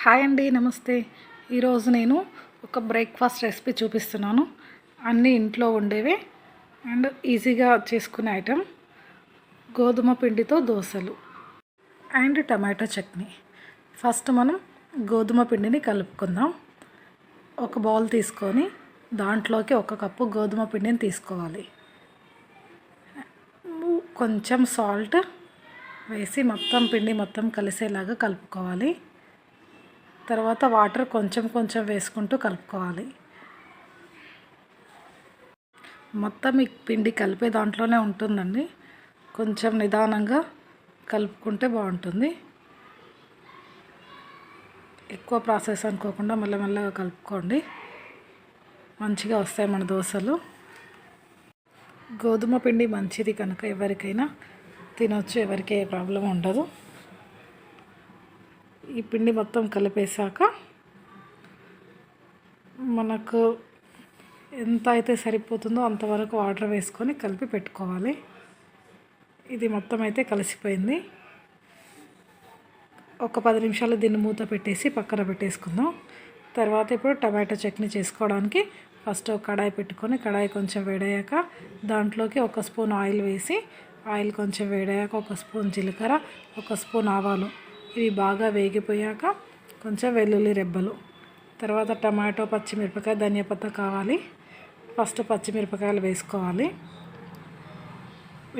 Hi అండి నమస్తే. ఈరోజు నేను ఒక బ్రేక్ఫాస్ట్ రెసిపీ చూపిస్తున్నాను. అన్నీ ఇంట్లో ఉండేవి. అండ్ ఈజీగా చేసుకునే ఐటెం గోధుమ పిండితో దోశలు అండ్ టమాటో చట్నీ. ఫస్ట్ మనం గోధుమ పిండిని కలుపుకుందాం. ఒక బౌల్ తీసుకొని దాంట్లోకి ఒక కప్పు గోధుమ పిండిని తీసుకోవాలి. కొంచెం సాల్ట్ వేసి మొత్తం పిండి మొత్తం కలిసేలాగా కలుపుకోవాలి. తర్వాత వాటర్ కొంచెం కొంచెం వేసుకుంటూ కలుపుకోవాలి. మొత్తం ఈ పిండి కలిపే దాంట్లోనే ఉంటుందండి. కొంచెం నిదానంగా కలుపుకుంటే బాగుంటుంది. ఎక్కువ ప్రాసెస్ అనుకోకుండా మెల్లమెల్లగా కలుపుకోండి. మంచిగా వస్తాయి మన దోశలు. గోధుమ పిండి మంచిది కనుక ఎవరికైనా తినొచ్చు ఎవరికి ఏ ప్రాబ్లం ఉండదు. ఈ పిండి మొత్తం కలిపేశాక మనకు ఎంత అయితే సరిపోతుందో అంతవరకు వాటర్ వేసుకొని కలిపి పెట్టుకోవాలి. ఇది మొత్తం అయితే కలిసిపోయింది. ఒక పది నిమిషాలు దీన్ని మూత పెట్టేసి పక్కన పెట్టేసుకుందాం. తర్వాత ఇప్పుడు టమాటో చట్నీ చేసుకోవడానికి ఫస్ట్ ఒక కడాయి పెట్టుకొని కడాయి కొంచెం వేడయ్యాక దాంట్లోకి ఒక స్పూన్ ఆయిల్ వేసి ఆయిల్ కొంచెం వేడయ్యాక ఒక స్పూన్ జీలకర్ర ఒక స్పూన్ ఆవాలు ఇవి బాగా వేగిపోయాక కొంచెం వెల్లుల్లి రెబ్బలు. తర్వాత టమాటో పచ్చిమిరపకాయ ధనియాపత్త కావాలి. ఫస్ట్ పచ్చిమిరపకాయలు వేసుకోవాలి.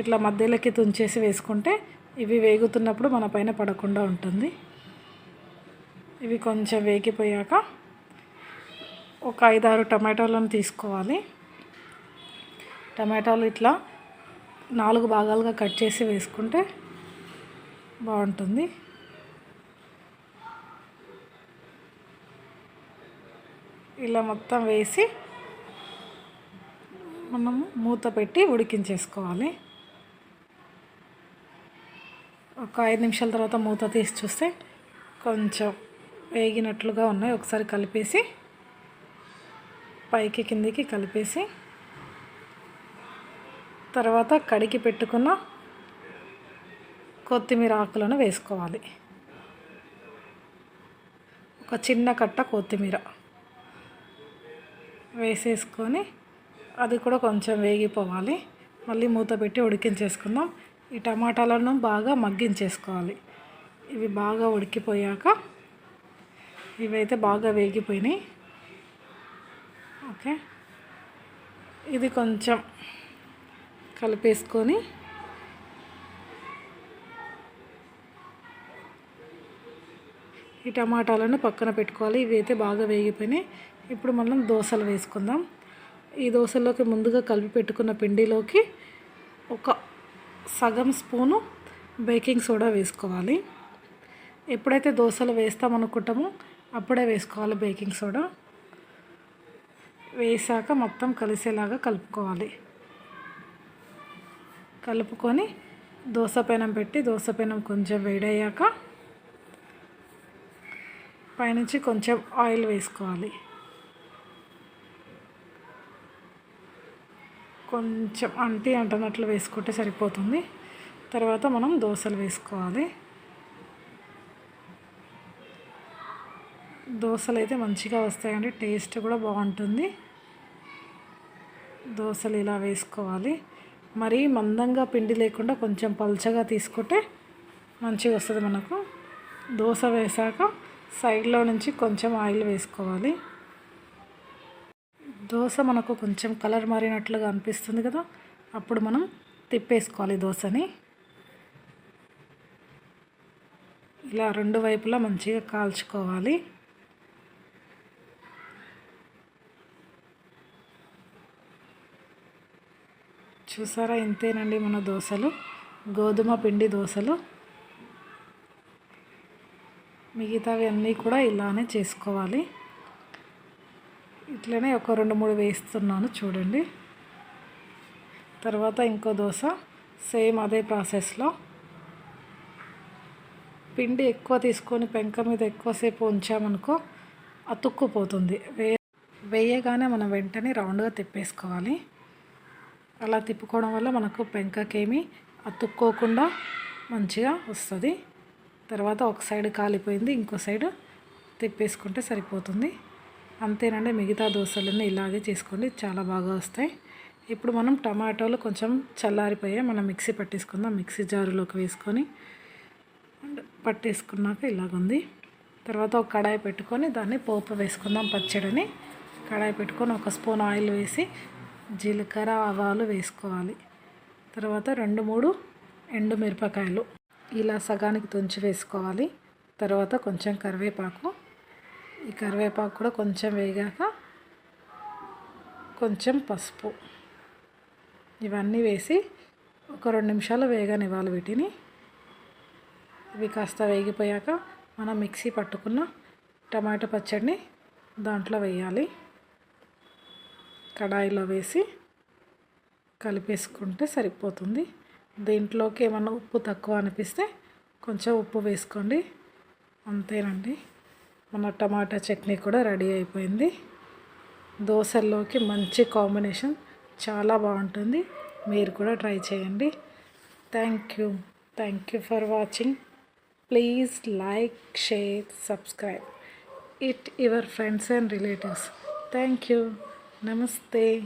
ఇట్లా మధ్యలోకి తుంచేసి వేసుకుంటే ఇవి వేగుతున్నప్పుడు మన పైన పడకుండా ఉంటుంది. ఇవి కొంచెం వేగిపోయాక ఒక ఐదారు టమాటాలను తీసుకోవాలి. టమాటాలు ఇట్లా నాలుగు భాగాలుగా కట్ చేసి వేసుకుంటే బాగుంటుంది. ఇలా మొత్తం వేసి మనము మూత పెట్టి ఉడికించేసుకోవాలి. ఒక ఐదు నిమిషాల తర్వాత మూత తీసి చూస్తే కొంచెం వేగినట్లుగా ఉన్నాయి. ఒకసారి కలిపేసి పైకి కిందికి కలిపేసి తర్వాత కడిగి పెట్టుకున్న కొత్తిమీర ఆకులను వేసుకోవాలి. ఒక చిన్న కట్ట కొత్తిమీర. వేసేసుకొని అది కూడా కొంచెం వేగిపోవాలి. మళ్ళీ మూత పెట్టి ఉడికించేసుకుందాం. ఈ టమాటాలను బాగా మగ్గించేసుకోవాలి. ఇవి బాగా ఉడికిపోయాక ఇవైతే బాగా వేగిపోయినాయి. ఓకే. ఇది కొంచెం కలిపేసుకొని ఈ టమాటాలను పక్కన పెట్టుకోవాలి. ఇవి అయితే బాగా వేగిపోయినాయి. ఇప్పుడు మనం దోశలు వేసుకుందాం. ఈ దోశలోకి ముందుగా కలిపి పెట్టుకున్న పిండిలోకి ఒక సగం స్పూను బేకింగ్ సోడా వేసుకోవాలి. ఎప్పుడైతే దోశలు వేస్తామనుకుంటామో అప్పుడే వేసుకోవాలి బేకింగ్ సోడా. వేసాక మొత్తం కలిసేలాగా కలుపుకోవాలి. కలుపుకొని దోశ పెనం పెట్టి దోశ పెనం కొంచెం వేడయ్యాక పైనుంచి కొంచెం ఆయిల్ వేసుకోవాలి. కొంచెం అంటి అంటనట్లు వేసుకుంటే సరిపోతుంది. తర్వాత మనం దోశలు వేసుకోవాలి. దోశలు అయితే మంచిగా వస్తాయండి టేస్ట్ కూడా బాగుంటుంది. దోశలు ఇలా వేసుకోవాలి. మరీ మందంగా పిండి లేకుండా కొంచెం పల్చగా తీసుకుంటే మంచిగా వస్తుంది మనకు. దోశ వేసాక సైడ్లో నుంచి కొంచెం ఆయిల్ వేసుకోవాలి. దోశ మనకు కొంచెం కలర్ మారినట్లుగా అనిపిస్తుంది కదా అప్పుడు మనం తిప్పేసుకోవాలి దోశని. ఇలా రెండు వైపులా మంచిగా కాల్చుకోవాలి. చూసారా ఇంతేనండి మన దోశలు గోధుమ పిండి దోశలు. మిగతావి అన్నీ కూడా ఇలానే చేసుకోవాలి. ఇట్లనే ఒక రెండు మూడు వేస్తున్నాను చూడండి. తర్వాత ఇంకో దోశ సేమ్ అదే ప్రాసెస్లో. పిండి ఎక్కువ తీసుకొని పెంక మీద ఎక్కువసేపు ఉంచామనుకో అతుక్కుపోతుంది. వే వేయగానే మనం వెంటనే రౌండ్గా తిప్పేసుకోవాలి. అలా తిప్పుకోవడం వల్ల మనకు పెంకకేమీ అతుక్కోకుండా మంచిగా వస్తుంది. తర్వాత ఒక సైడ్ కాలిపోయింది ఇంకో సైడ్ తిప్పేసుకుంటే సరిపోతుంది. అంతేనండి మిగతా దోశలన్నీ ఇలాగే చేసుకోండి చాలా బాగా వస్తాయి. ఇప్పుడు మనం టమాటోలు కొంచెం చల్లారిపోయాయి మనం మిక్సీ పట్టేసుకుందాం. మిక్సీ జారులోకి వేసుకొని అండ్ పట్టేసుకున్నాక ఇలాగుంది. తర్వాత ఒక కడాయి పెట్టుకొని దాన్ని పోపు వేసుకుందాం పచ్చడిని. కడాయి పెట్టుకొని ఒక స్పూన్ ఆయిల్ వేసి జీలకర్ర ఆవాలు వేసుకోవాలి. తర్వాత రెండు మూడు ఎండు మిరపకాయలు ఇలా సగానికి తుంచి వేసుకోవాలి. తర్వాత కొంచెం కరివేపాకు. ఈ కరివేపాకు కూడా కొంచెం వేగాక కొంచెం పసుపు. ఇవన్నీ వేసి ఒక రెండు నిమిషాలు వేగనివ్వాలి వీటిని. ఇవి కాస్త వేగిపోయాక మనం మిక్సీ పట్టుకున్న టమాటా పచ్చడిని దాంట్లో వేయాలి. కడాయిలో వేసి కలిపేసుకుంటే సరిపోతుంది. దీంట్లోకి ఏమన్నా ఉప్పు తక్కువ అనిపిస్తే కొంచెం ఉప్పు వేసుకోండి. అంతేనండి. మన టమాటా చట్నీ కూడా రెడీ అయిపోయింది. దోశల్లోకి మంచి కాంబినేషన్ చాలా బాగుంటుంది. మీరు కూడా ట్రై చేయండి. Thank you. Thank you for watching. Please like share subscribe. It your friends and relatives. Thank you. నమస్తే.